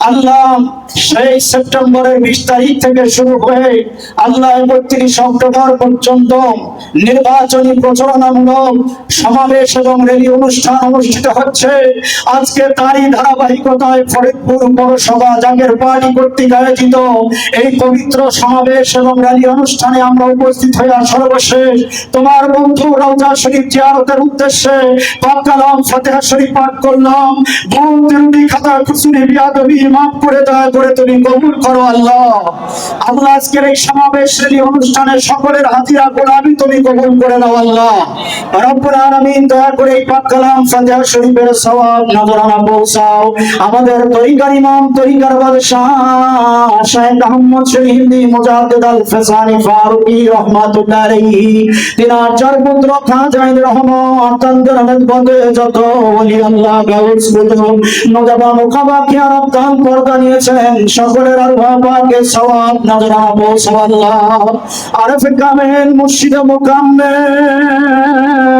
আল্লাহ সেই সেপ্টেম্বরের বিশ তারিখ থেকে শুরু হয়ে আল্লাহ একত্রিশ অক্টোবর পর্যন্ত নির্বাচনী প্রচারণামূলক সমাবেশ এবং রেলি অনুষ্ঠান অনুষ্ঠিত হচ্ছে। আজকে তারই ধারাবাহিকতায় ফরিদপুর পৌরসভা জাগের পার্টি কর্তৃক আয়োজিত এই পবিত্র সমাবেশ এবং র্যালি অনুষ্ঠানে আমরা উপস্থিত হইয়া সর্বশেষ তোমার বন্ধু রওজা শরীফ জিয়ারতের উদ্দেশ্যে পাক ফাতিহা শরীফ পাঠ করলাম। ত্রুটি খাতা খুসুরি বিয়াদবি মাফ করে দয়া করে তুমি কবুল করো আল্লাহ। আল্লাহ আজকের এই সমাবেশ অনুষ্ঠানে সকলের হাজিরা গোলামি তুমি কবুল করে নাও আল্লাহ। রব্বুল আলামিন, দয়া করে এই পাক কালাম ফাতিহা শরীফের সওয়াব নজরানা পৌঁছাও। আমাদের তরিকার ইমাম, তরিকার বাদশাহ শাহেদ আহমদ মুজাহিদ আল ফারুকি চার পুত্র খাজাইন রহমান তানদের আহমেদ বদে যত ওলি আল্লাহ গাউস নজাবা পর্দা নিয়েছেন। সকলের সওয়াব নজরানা পৌঁছাও আল্লাহ। আরফ কামেল মুর্শিদ মুকাম্মেল।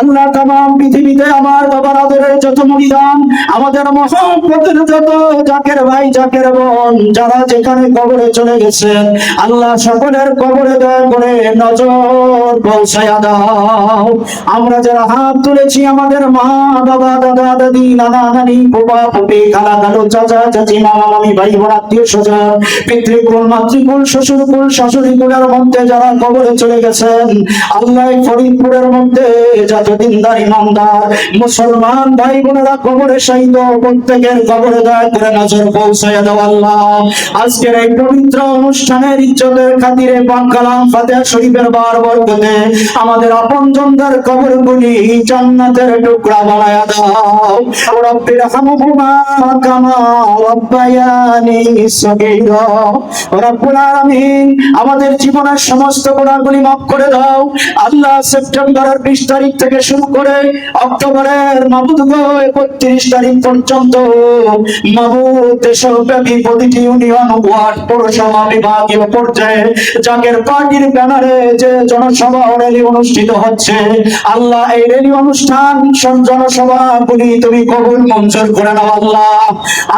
আল্লাহ তামাম পৃথিবীতে আমার বাবার আদরের যত মরিদান আমাদের যত ভাই বোন, যারা যেখানে কবরে চলে গেছেন, আল্লাহ সকলের কবরে দয়া করে নজর দাও। আমরা যারা হাত তুলেছি আমাদের মা, বাবা, দাদা, দাদি, নানা, নানি বাবা ফুপি খালা চাচা, চাচি, মামা, মামি, ভাই, বোন, আত্মীয় স্বজন, পিতৃকুল, মাতৃকুল, শ্বশুরকুল শাশুড়ি কুলের মধ্যে যারা কবরে চলে গেছেন, আল্লাহ ফরিদপুরের মধ্যে যত দিনদার ইমানদার মুসলমান ভাই বোনেরা কবরে শাহিদ প্রত্যেকের কবরে দয়া করে নজর পৌঁছায় দাও আল্লাহ। আজকের এই পবিত্র অনুষ্ঠানের ইজ্জতের খাতিরে পাক কালাম ফাতিহা শরীফের বার বরকতে আমাদের আপনজনদের কবরগুলি জান্নাতের টুকরা বানায়া দাও। রব্বির হামহুমা কামা রব্বায়ানি সগীরা। রব্বুল আলামিন, আমাদের জীবনের সমস্ত গুনাহগুলি মাফ করে দাও। আল্লাহ সেপ্টেম্বরের 20 তারিখ থেকে শুরু করে অক্টোবরের 31 তারিখ পর্যন্ত দেশব্যাপী প্রতিটি ইউনিয়ন, ওয়ার্ড, পৌরসভা, বিভাগীয় পর্যায়ে পার্টির ব্যানারে যে জনসভা র্যালি অনুষ্ঠিত হচ্ছে, আল্লাহ এই র্যালি অনুষ্ঠান জনসভাগুলি তুমি কবুল মঞ্জুর করে নাও, আল্লাহ।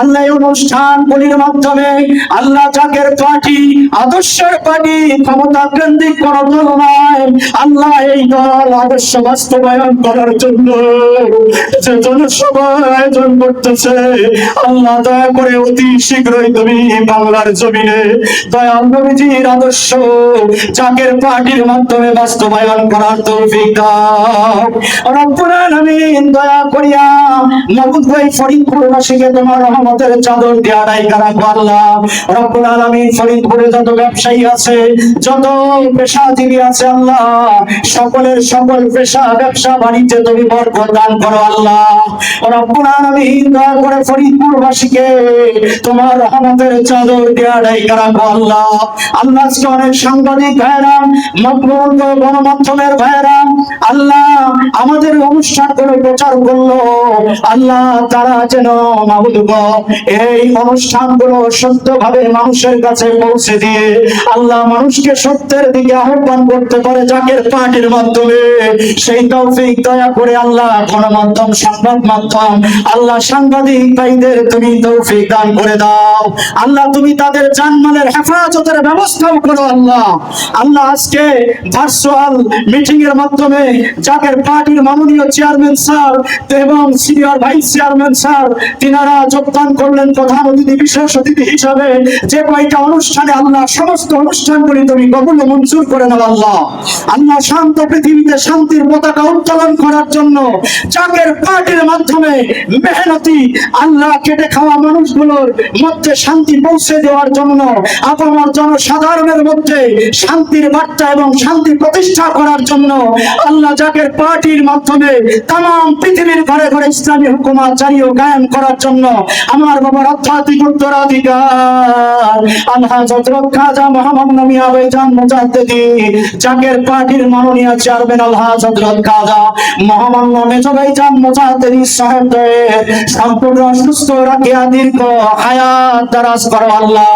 আল্লাহ এই অনুষ্ঠানগুলির মাধ্যমে আল্লাহ জাগের পার্টি, আদর্শের পার্টি, ক্ষমতা কেন্দ্রিক কোন দল নয়, আল্লাহ এই দল বাস্তবায়ন করার জন্য, যে জনসভা আয়োজন করতেছে, আল্লাহ দয়া করে অতি শীঘ্রই তুমি বাংলার জমিনে দয়াল নবীজির আদর্শ চাকের পার্টির মাধ্যমে বাস্তবায়ন করার তৌফিক দাও। রব্বুল আলামিন দয়া করিয়া ভাই ফরিদপুরবাসীকে তোমার রহমতের চাদর দিয়ে আড়াই করা রব্বুল ফরিদপুরে যত ব্যবসায়ী আছে, যত আছে আল্লাহ, সকলের সকল পেশা, ব্যবসা, বাণিজ্যে তুমি দান করো আল্লাহ। রব্বুল দয়া করে ফরিদপুরবাসীকে তোমার রহমতের চাদর করা অনেক সাংবাদিক ভাইরা মকবুল গণমাধ্যমের আল্লাহ আমাদের অনুষ্ঠান করে প্রচার করল। আল্লাহ তারা যেন মাহবুদ গো, এই অনুষ্ঠানগুলো সত্যভাবে মানুষের কাছে পৌঁছে দিয়ে আল্লাহ মানুষকে সত্যের দিকে আহ্বান করতে পারে জাকের পার্টির মাধ্যমে। সেই তৌফিক দয়া করে আল্লাহ গণমাধ্যম সংবাদ মাধ্যম আল্লাহ সাংবাদিক ভাইদের তুমি তৌফিক দান করে দাও। আল্লাহ তুমি তাদের জানমালের হেফাজতের ব্যবস্থাও করো আল্লাহ। আল্লাহ আজকে ভার্চুয়াল মিটিং এর মাধ্যমে জাকের পার্টির মাননীয় চেয়ারম্যান স্যার এবং সিনিয়র ভাইস চেয়ারম্যান স্যার, তিনারা আহ্বান করলেন প্রধান অতিথি, বিশেষ অতিথি হিসাবে। যে কয়টা অনুষ্ঠানে আল্লাহ সমস্ত তুমি মঞ্জুর করে আল্লাহ। আল্লাহ শান্ত পৃথিবীতে শান্তির পতাকা উত্তোলন করার জন্য চাকের পার্টির মাধ্যমে মেহনতি, আল্লাহ কেটে খাওয়া মানুষগুলোর মধ্যে শান্তি পৌঁছে দেওয়ার জন্য আপামর জনসাধারণের মধ্যে শান্তির বার্তা এবং শান্তি প্রতিষ্ঠা করার জন্য আল্লাহ জাকের পার্টির মাধ্যমে তাম পৃথিবীর ঘরে ঘরে ইসলামী ও করার জন্য। আমার বাবার আধ্যাত্মিক উত্তরাধিকার। আল্লাহ খাজা মোহাম্মদ পার্টির মাননীয় চেয়ারম্যান আল্লাহ খাজা সম্পূর্ণ সুস্থ রাখিয়া দীর্ঘ হায়াত দারাজ করো আল্লাহ।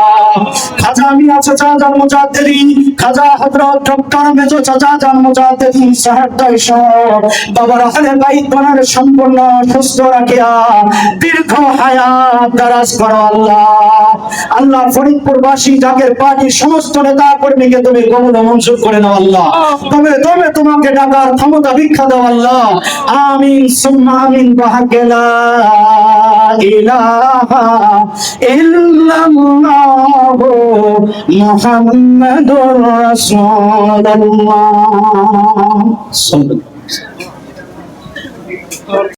খাজা খাজা ডক্টর মেজো চাচা জান মুজাদ্দিদি সাহেবদের সহ বাবার বানার সম্পূর্ণ সুস্থ দীর্ঘ হায়াত করো আল্লাহ। আল্লাহ ফরিদপুরবাসী জাকের পার্টির সমস্ত নেতা কর্মীকে তুমি কবুল মঞ্জুর করে নাও আল্লাহ। তবে তবে তোমাকে ডাকার ক্ষমতা ভিক্ষা দাও আল্লাহ। আমিন, সুম্মা আমিন, বাহাকে লা ইলাহা